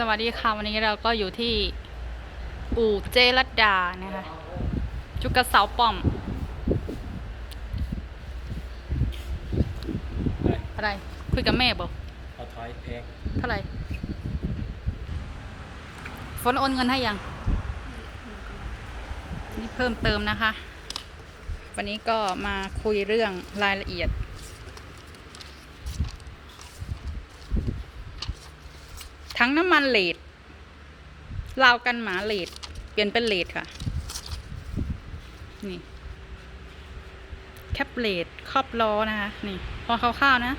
สวัสดีค่ะ วันนี้เราก็อยู่ที่ อู่เจรัตดานะคะจุกกระเสาป้อม อะไร คุยกับแม่บอกเอาถอยแพงเท่าไหร่ฝนโอนเงินให้ยัง นี่เพิ่มเติมนะคะ วันนี้ก็มาคุยเรื่องรายละเอียด ทั้งน้ำมันเลดราวกันหมาเลดเปลี่ยนเป็นเลดค่ะ นี่ แคปเลดครอบล้อนะคะ นี่ พอคร่าวๆนะ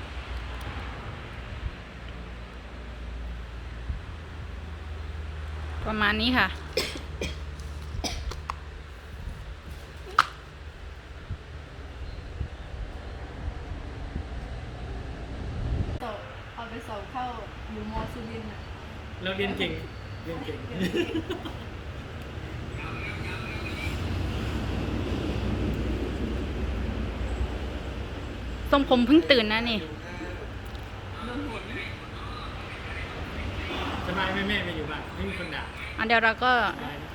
ประมาณนี้ค่ะ สอบเอาไปสอบเข้าอยู่มอสุรินทร์ เราเรียนเก่ง เรียนเก่ง ทรงผมเพิ่งตื่นนะนี่ สบายไหมแม่ไม่อยู่บ้านไม่มีคนด่าอันเดียวเราก็ได้นะ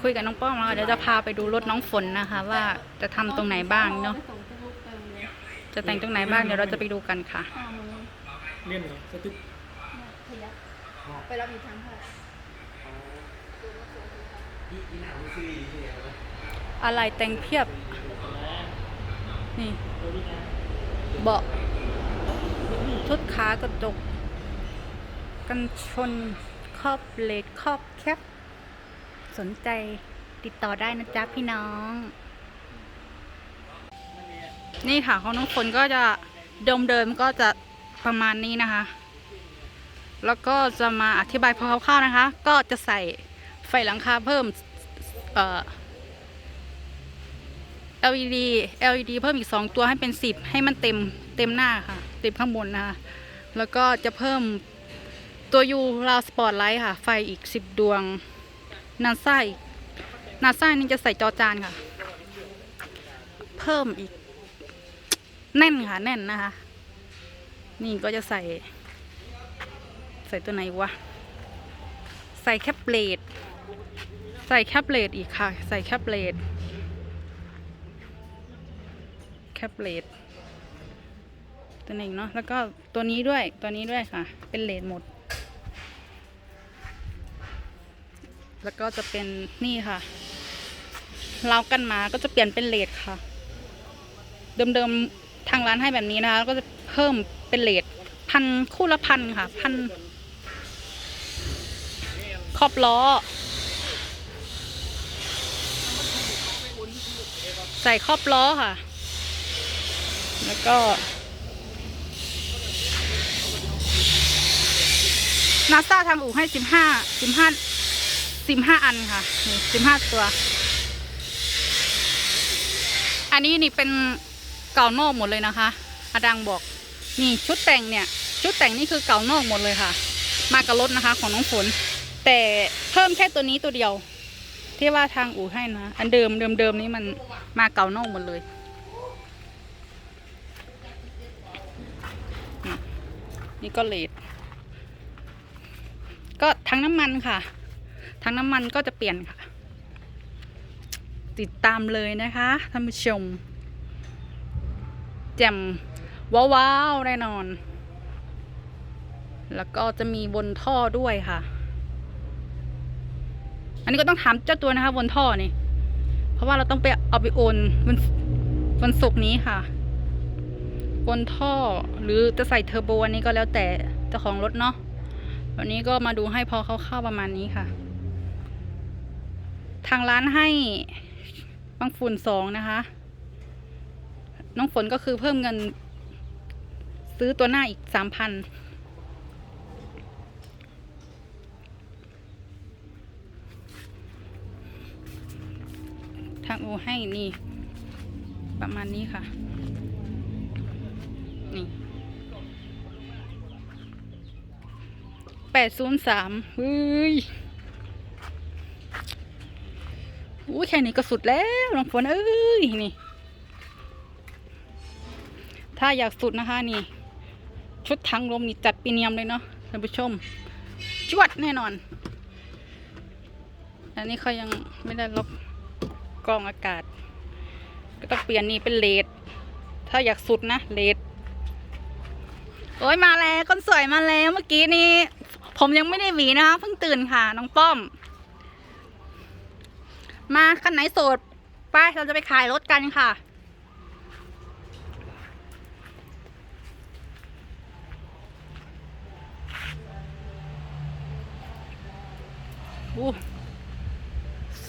คุยกับน้องป้อมแล้วเดี๋ยวจะพาไปดูรถน้องฝนนะคะ ว่าจะทำตรงไหนบ้างเนาะไปส่งที่ลูกเติมเลยจะแต่งตรงไหนบ้างเดี๋ยวเราจะไปดูกันค่ะห้าโมงเรียนเหรอสตึ๊กพยัก ไปรับอีกครั้งเท่าไหร่อะไรแต่งเพียบ นี่เบาะทุดขากระจก กันชนครอบเลดครอบแคปสนใจติดต่อได้นะจ๊ะพี่น้อง นี่ค่ะของน้องฝนก็จะเดิมเดิมๆก็จะประมาณนี้นะคะ แล้วก็จะมาอธิบายพอคร่าวๆนะคะ ก็จะใส่ไฟหลังคาเพิ่มเอ่อ LED LED เพิ่มอีก 2 ตัวให้เป็น 10 ให้มันเต็มเต็มหน้าค่ะ เต็มข้างบนนะคะ แล้วก็จะเพิ่มตัวยูราวสปอตไลท์ค่ะ ไฟอีก 10 ดวง นาซ่าอีกนาซ่านี่จะใส่จอจานค่ะ เพิ่มอีก แน่นค่ะ แน่นนะคะ นี่ก็จะใส่ ใส่ตัวไหนวะ ใส่แคปเลดใส่แคปเลดอีกค่ะ ใส่แคปเลดแคปเลดตัวหนึ่งเนาะแล้วก็ตัวนี้ด้วยตัวนี้ด้วยค่ะ เป็นเลดหมด แล้วก็จะเป็นนี่ค่ะเราวกันหมาก็จะเปลี่ยนเป็นเลดค่ะ เดิมๆทางร้านให้แบบนี้นะคะแล้วก็จะเพิ่มเป็นเลดพันคู่ละพันค่ะพัน ขอบล้อ ใส่ครอบล้อค่ะ แล้วก็ นาซาทางอู่ให้สิบห้าสิบห้าสิบห้าอันค่ะนี่สิบห้าตัว อันนี้นี่เป็นเก่านอกหมดเลยนะคะอาดังบอกนี่ชุดแต่งเนี่ย ชุดแต่งนี่คือเก่านอกหมดเลยค่ะ มากับรถนะคะ ของน้องฝน แต่เพิ่มแค่ตัวนี้ตัวเดียว ที่ว่าทางอู่ให้นะ อันเดิมเดิมเดิมนี้มันมาเก่านอกหมดเลย นี่ก็เลดก็ทั้งน้ำมันค่ะทั้งน้ำมันก็จะเปลี่ยนค่ะ ติดตามเลยนะคะท่านผู้ชมแจ่มว้าวๆแน่นอน แล้วก็จะมีบนท่อด้วยค่ะ อันนี้ก็ต้องถามเจ้าตัวนะคะบนท่อนี่ เพราะว่าเราต้องไปเอาไปโอนวันวันศุกร์นี้ค่ะบนท่อหรือจะใส่เทอร์โบอันนี้ก็แล้วแต่เจ้าของรถเนาะวันนี้ก็มาดูให้พอคร่าๆประมาณนี้ค่ะ ทางร้านให้บางฝุ่นสองนะคะ น้องฝนก็คือเพิ่มเงินซื้อตัวหน้าอีกสามพัน ทางอูให้นี่ ประมาณนี้ค่ะ นี่แปดศูนย์สามเฮ้ยอุ้ยแค่นี้ก็สุดแล้วน้องฝนเอ้ยนี่ ถ้าอยากสุดนะคะนี่ ชุดทั้งลมนี่จัดปีเนียมเลยเนาะท่านผู้ชม จวดแน่นอน อันนี้เขายังไม่ได้ล็อก กรองอากาศ ก็ต้องเปลี่ยนนี่เป็นเลดถ้าอยากสุดนะเลดโอ้ยมาแล้วคนสวยมาแล้วเมื่อกี้นี้ ผมยังไม่ได้หวีนะคะเพิ่งตื่นค่ะน้องป้อม มาคันไหนโสดไปเราจะไปขายรถกันค่ะอู้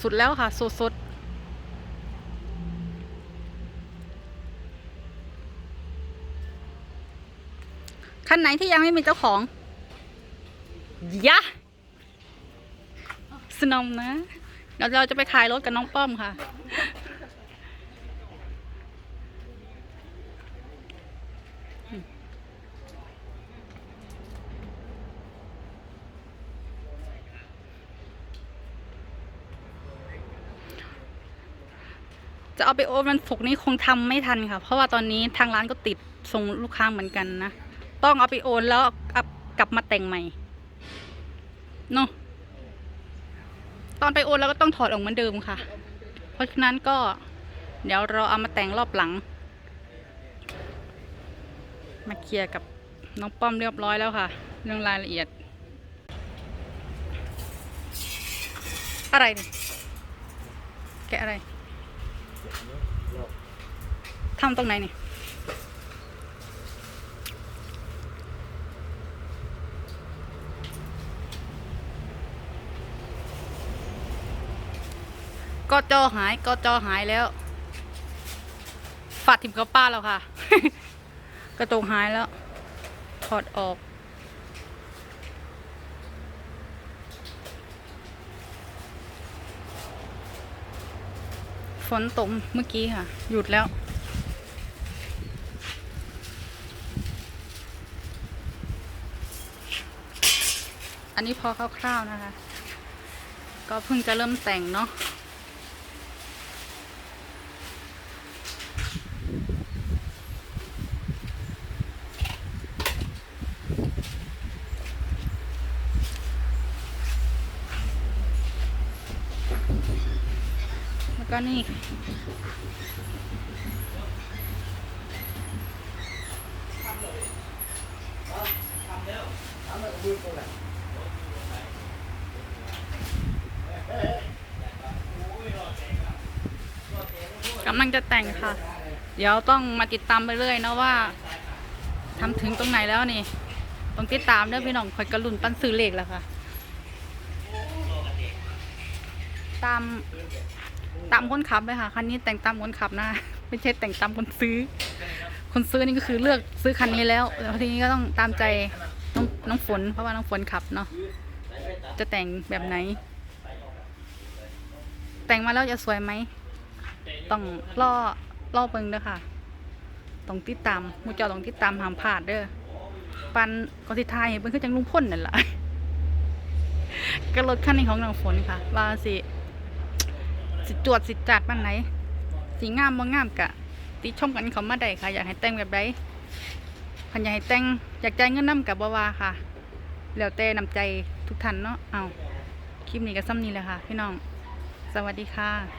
สุดแล้วค่ะสุดสุ คันไหนที่ยังไม่มีเจ้าของยะสนมนะเดี๋ยวเราจะไปขายรถกับน้องป้อมค่ะ จะเอาไปโอนวันศุกร์นี้คงทำไม่ทันค่ะ เพราะว่าตอนนี้ทางร้านก็ติดส่งลูกค้าเหมือนกันนะ ต้องเอาไปโอนแล้วกลับมาแต่งใหม่เนาะตอนไปโอนแล้วก็ต้องถอดออกเหมือนเดิมค่ะ เพราะฉะนั้นก็เดี๋ยวเราเอามาแต่งรอบหลัง มาเคลียร์กับน้องป้อมเรียบร้อยแล้วค่ะ เรื่องรายละเอียด อะไรนี่แกะอะไรทำตรงไหนนี่ ก็จอหายก็จอหายแล้วฝาดทิมกับป้าแล้วค่ะ กระจกหายแล้ว ถอดออก ฝนตกเมื่อกี้ค่ะ หยุดแล้วอันนี้พอคร่าวๆนะคะ ก็เพิ่งจะเริ่มแต่งเนาะ ก็นี่กำลังจะแต่งค่ะ เดี๋ยวต้องมาติดตามไปเรื่อยนะว่าทำถึงตรงไหนแล้วนี่ ต้องติดตามเด้อพี่น้องคอยกระลุนปั้นซื้อเลขแล้วค่ะ ตาม ตามคนขับเลยค่ะคันนี้แต่งตามคนขับนะ ไม่ใช่แต่งตามคนซื้อ คนซื้อนี่ก็คือเลือกซื้อคันนี้แล้วแล้วทีนี้ก็ต้องตามใจน้องน้องฝนเพราะว่าน้องฝนขับเนาะจะแต่งแบบไหน แต่งมาแล้วจะสวยไหมต้องล่อล่อเบิงเด้อค่ะต้องติดตามมูเจ้าต้องติดตามหามผาดเด้อปันก็สิทายให้เบิ่งคือจังลุงพ่นนั่นแหละก็รถคันนี้ของน้องฝนค่ะว่าสิ สิจวดสิจัดปานไหนสีงามบ่งามกะ ติชมกันเขามาได้ค่ะ อยากให้แต่งแบบใดพันอยากให้แต่งอยากใจเงินน้ำกับบาวาค่ะ แล้วแต่นำใจทุกท่านเนาะเอาคลิปนี้ก็ซ้ำนี้แหละค่ะ พี่น้อง สวัสดีค่ะ